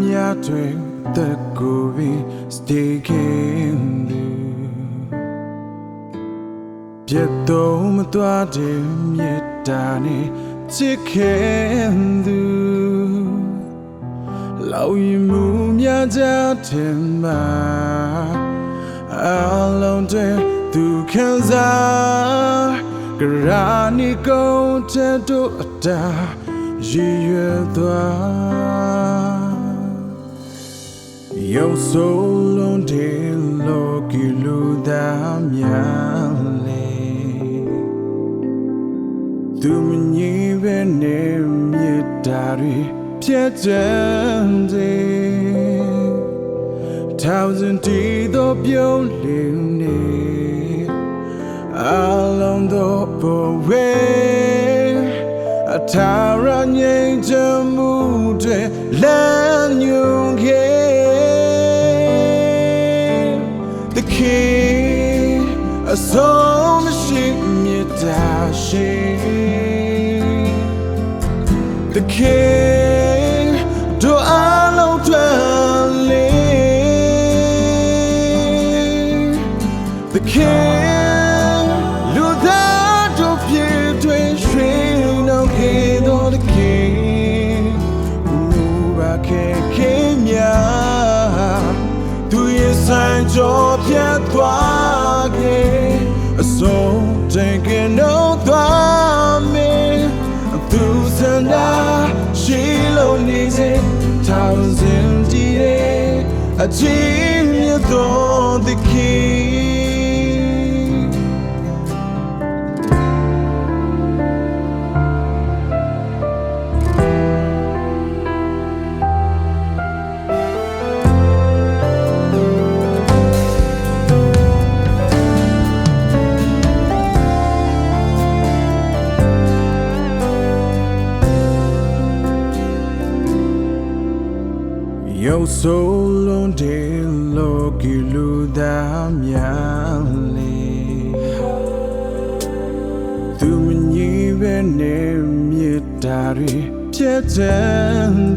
များတွေသက်ကိုပြီး stay king ပြတ်တော့မသွားတဲ့မြတ်တာနဲ့ချစ်ခင်သူလောက်ရင်မူများကြတယ်မှာအလုံးတွေသူခံစားကရာနီကုန်တဲ့တို့အတာရည်ရွယ်သွား ရုပ်ဆိုးလုံးတဲ့လောကီလူသားများလေသူမငြိပဲနဲ့မြတ်တာတွေပြည့်စံစေထောင်စင်တီတော့ပြုံးလင်းနေ a song machine me dashing The king do I know dwelling The king lu da do pie twin shin no ke do the king nu ba ke kenya သူရဲ့ဆိုင်ကြောပြတ်သွားခဲ့အစုံ တင်ကင်းတော့သွားမင်းသူစံတာရှိလို့နေစေထော သူမငြိပဲနဲ့မြတ်တာတွေပြည့်စံ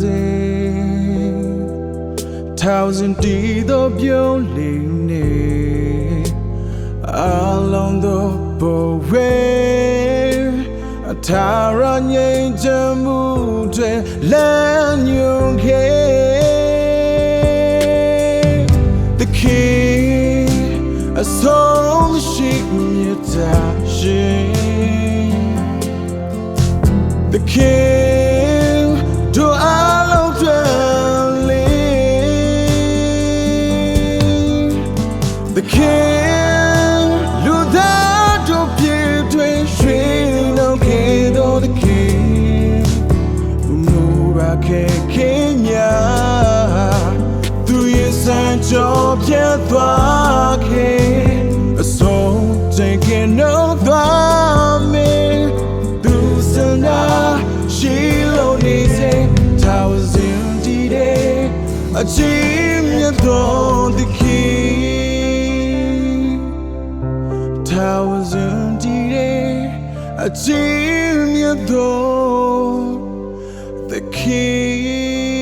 တဲ့ thousand တီတော့ပြုံးလင်းနေအလုံးတော့ဘဝေအထာရငြိမ်ချမ်းမှုတွေလမ်းညွန်ခဲ့ The king a song she me dashing The king do I love dwelling The king အချင်းမြတ်တော်သခင်ထာဝစင်တည်တဲ့အချင်းမြတ်တော်သခင်